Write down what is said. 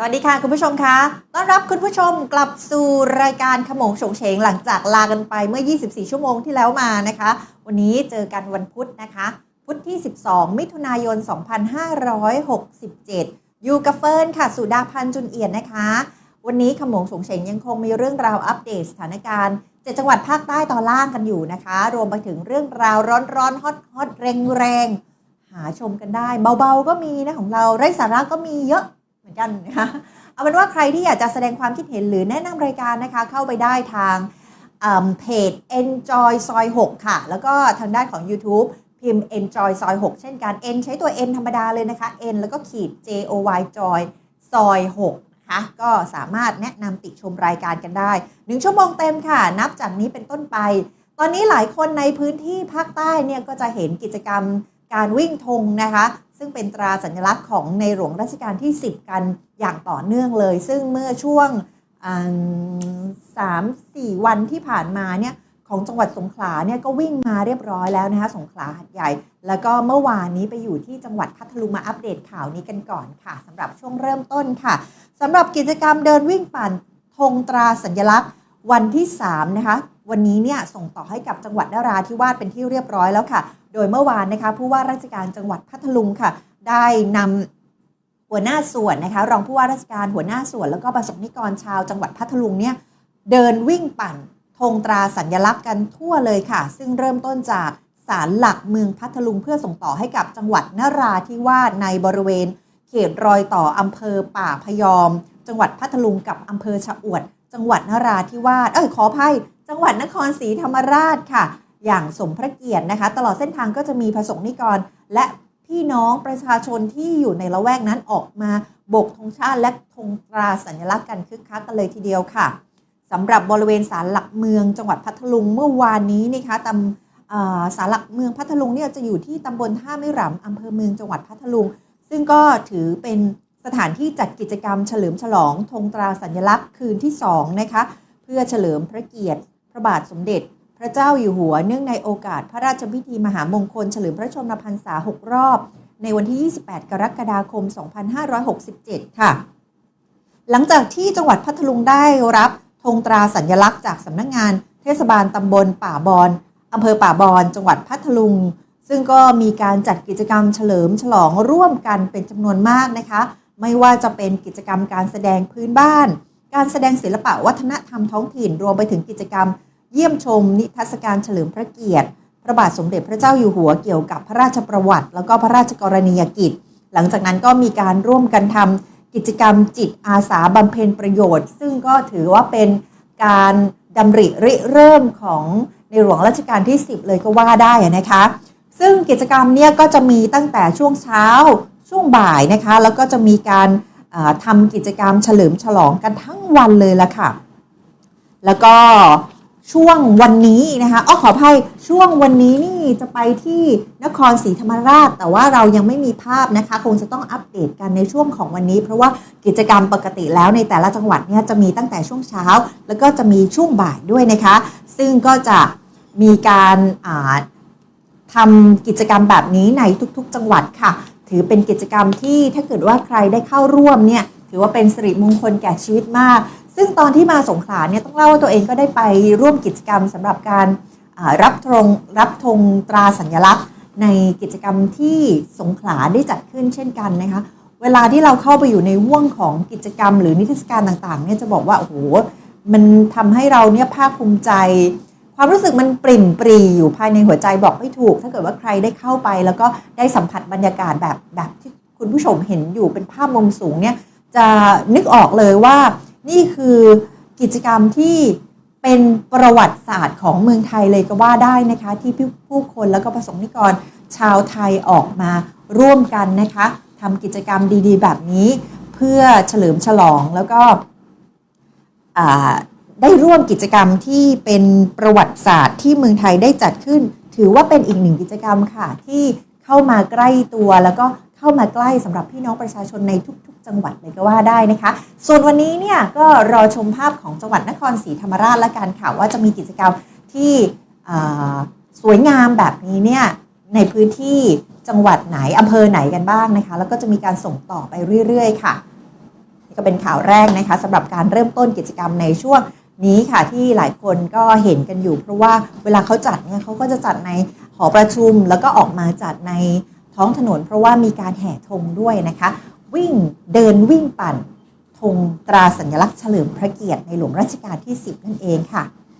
สวัสดีค่ะคุณผู้ชมคะต้อนรับคุณผู้ชมกลับสู่รายการขโมงโฉงเฉงหลังจากลากันไปเมื่อ 24 ชั่วโมงที่แล้วมานะคะ วันนี้เจอกันวันพุธนะคะ พุธที่ 12 มิถุนายน 2567 อยู่กับเฟิร์นค่ะ สุดาพันธ์จุนเอียดนะคะ วันนี้ขโมงโฉงเฉงยังคงมีเรื่องราวอัปเดตสถานการณ์เจ็ดจังหวัดภาคใต้ตอนล่างกันอยู่นะคะ รวมไปถึงเรื่องราวร้อนๆฮอตฮอตแรงแรงๆหาชมกันได้ เบาๆก็มีนะของเราไร้สาระก็มีเยอะ กันนะคะเอาเป็นว่าใครที่อยากจะแสดงความคิดเห็นหรือแนะนำรายการนะคะ เข้าไปได้ทางเพจ Enjoy ซอย6ค่ะ แล้วก็ทางด้านของ YouTube พิมพ์ Enjoy ซอย6เช่นกัน N ใช้ตัว N ธรรมดาเลยนะคะ N แล้วก็ขีด J O Y Joy ซอย6นะคะก็สามารถแนะนำติชมรายการกันได้ 1 ชั่วโมงเต็มค่ะ นับจากนี้เป็นต้นไป ตอนนี้หลายคนในพื้นที่ภาคใต้เนี่ยก็จะเห็นกิจกรรม การวิ่งธงนะคะ ซึ่งเป็นตราสัญลักษณ์ของในหลวงรัชกาลที่ 10 กันอย่างต่อเนื่องเลย ซึ่งเมื่อช่วงสามสี่วันที่ผ่านมาเนี่ยของจังหวัดสงขลาเนี่ยก็วิ่งมาเรียบร้อยแล้วนะคะสงขลาหัดใหญ่ แล้วก็เมื่อวานนี้ไปอยู่ที่จังหวัดพัทลุงมาอัปเดตข่าวนี้กันก่อนค่ะสำหรับช่วงเริ่มต้นค่ะสำหรับกิจกรรมเดินวิ่งปั่นธงตราสัญลักษณ์ วันที่3นะคะวันนี้เนี่ยส่งต่อให้กับจังหวัดนราธิวาสเป็นที่เรียบร้อยแล้วค่ะโดยเมื่อวานนะคะผู้ว่าราชการจังหวัดพัทลุงค่ะ ได้นำหัวหน้าส่วนนะคะรองผู้ว่าราชการหัวหน้าส่วน แล้วก็ประสบนิกรชาวจังหวัดพัทลุงเนี่ยเดินวิ่งปั่นธงตราสัญลักษณ์กันทั่วเลยค่ะ ซึ่งเริ่มต้นจากศาลหลักเมืองพัทลุงเพื่อส่งต่อให้กับจังหวัดนราธิวาสในบริเวณ เขตรอยต่ออำเภอป่าพยอม จังหวัดพัทลุงกับอำเภอชะอวด จังหวัดนราธิวาสเอ้ยขออภัย จังหวัดนครศรีธรรมราชค่ะ อย่างสมพระเกียรตินะคะ ตลอดเส้นทางก็จะมีประสงค์นิกร และพี่น้องประชาชนที่อยู่ในละแวกนั้นออกมาโบกธงชาติและธงตราสัญลักษณ์กันคึกคักกันเลยทีเดียวค่ะสำหรับบริเวณศาลหลักเมืองจังหวัดพัทลุงเมื่อวานนี้นะคะตำอ่าศาลหลักเมืองพัทลุงเนี่ยจะอยู่ที่ตำบลท่าไม่หลำอำเภอเมืองจังหวัดพัทลุง ซึ่งก็ถือเป็นสถานที่จัดกิจกรรมเฉลิมฉลองธงตราสัญลักษณ์คืนที่2นะคะเพื่อเฉลิมพระเกียรติพระบาทสมเด็จ พระเจ้าอยู่หัวเนื่องในโอกาสพระราชพิธีมหามงคลเฉลิมพระชนมพรรษา 6 รอบ ในวันที่ 28 กรกฎาคม 2567 ค่ะ หลังจากที่จังหวัดพัทลุงได้รับธงตราสัญลักษณ์จากสำนักงานเทศบาลตำบลป่าบอนอำเภอป่าบอน จังหวัดพัทลุง ซึ่งก็มีการจัดกิจกรรมเฉลิมฉลองร่วมกันเป็นจำนวนมากนะคะ ไม่ว่าจะเป็นกิจกรรมการแสดงพื้นบ้าน การแสดงศิลปะวัฒนธรรมท้องถิ่น รวมไปถึงกิจกรรม เยี่ยมชมนิทรรศการเฉลิมพระเกียรติ พระบาทสมเด็จพระเจ้าอยู่หัวเกี่ยวกับพระราชประวัติ แล้วก็พระราชกรณียกิจ หลังจากนั้นก็มีการร่วมกันทำกิจกรรมจิตอาสาบำเพ็ญประโยชน์ ซึ่งก็ถือว่าเป็นการดำริริเริ่มของในหลวงรัชกาลที่ 10 เลยก็ว่าได้นะคะ ซึ่งกิจกรรมเนี่ยก็จะมีตั้งแต่ช่วงเช้าช่วงบ่ายนะคะ แล้วก็จะมีการทำกิจกรรมเฉลิมฉลองกันทั้งวันเลยละค่ะ แล้วก็ ช่วงวันนี้นะคะอ้อขออภัยช่วงวันนี้นี่จะไปที่นครศรีธรรมราช แต่ว่าเรายังไม่มีภาพนะคะ คงจะต้องอัปเดตกันในช่วงของวันนี้ เพราะว่ากิจกรรมปกติแล้วในแต่ละจังหวัดเนี่ยจะมีตั้งแต่ช่วงเช้า แล้วก็จะมีช่วงบ่ายด้วยนะคะ ซึ่งก็จะมีการอ่าทำกิจกรรมแบบนี้ในทุกๆ จังหวัดค่ะ ถือเป็นกิจกรรมที่ถ้าเกิดว่าใครได้เข้าร่วมเนี่ยถือว่าเป็นสิริมงคลแก่ชีวิตมาก ซึ่งตอนที่มาสงขลาเนี่ยต้องเล่าว่าตัวเองก็ได้ไปร่วมกิจกรรมสำหรับการรับธงรับธงตราสัญลักษณ์ ในกิจกรรมที่สงขลาได้จัดขึ้นเช่นกันนะคะเวลาที่เราเข้าไปอยู่ในห่วงของกิจกรรม หรือนิทรรศการต่างๆเนี่ยจะบอกว่าโอ้โหมันทำให้เราเนี่ยภาคภูมิใจ ความรู้สึกมันปริ่มปรีอยู่ภายในหัวใจบอกไม่ถูก ถ้าเกิดว่าใครได้เข้าไป แล้วก็ได้สัมผัสบรรยากาศแบบแบบที่คุณผู้ชมเห็นอยู่เป็นภาพมุมสูงเนี่ยจะนึกออกเลยว่า นี่คือกิจกรรมที่เป็นประวัติศาสตร์ของเมืองไทยเลยก็ว่าได้นะคะ ที่ผู้คนแล้วก็ประสงค์นิกรชาวไทยออกมาร่วมกันนะคะทำกิจกรรมดีๆ แบบนี้ เพื่อเฉลิมฉลองแล้วก็ได้ร่วมกิจกรรมที่เป็นประวัติศาสตร์ที่เมืองไทยได้จัดขึ้น ถือว่าเป็นอีกหนึ่งกิจกรรมค่ะ ที่เข้ามาใกล้ตัวแล้วก็ เข้ามาใกล้สำหรับพี่น้องประชาชนในทุก ๆ จังหวัดเลยก็ว่าได้นะคะ ส่วนวันนี้เนี่ยก็รอชมภาพของจังหวัดนครศรีธรรมราชและกันค่ะว่าจะมีกิจกรรมที่สวยงามแบบนี้เนี่ยในพื้นที่จังหวัดไหนอำเภอไหนกันบ้างนะคะ แล้วก็จะมีการส่งต่อไปเรื่อย ๆ ค่ะนี่ก็เป็นข่าวแรกนะคะสำหรับการเริ่มต้นกิจกรรมในช่วงนี้ค่ะที่หลายคนก็เห็นกันอยู่ เพราะว่าเวลาเขาจัดเนี่ยเขาก็จะจัดในหอประชุมแล้วก็ออกมาจัดใน ท้องถนน เพราะว่ามีการแห่ธงด้วยนะคะ วิ่งเดินวิ่งปั่นธงตราสัญลักษณ์เฉลิมพระเกียรติในหลวงรัชกาลที่ 10 นั่นเองค่ะ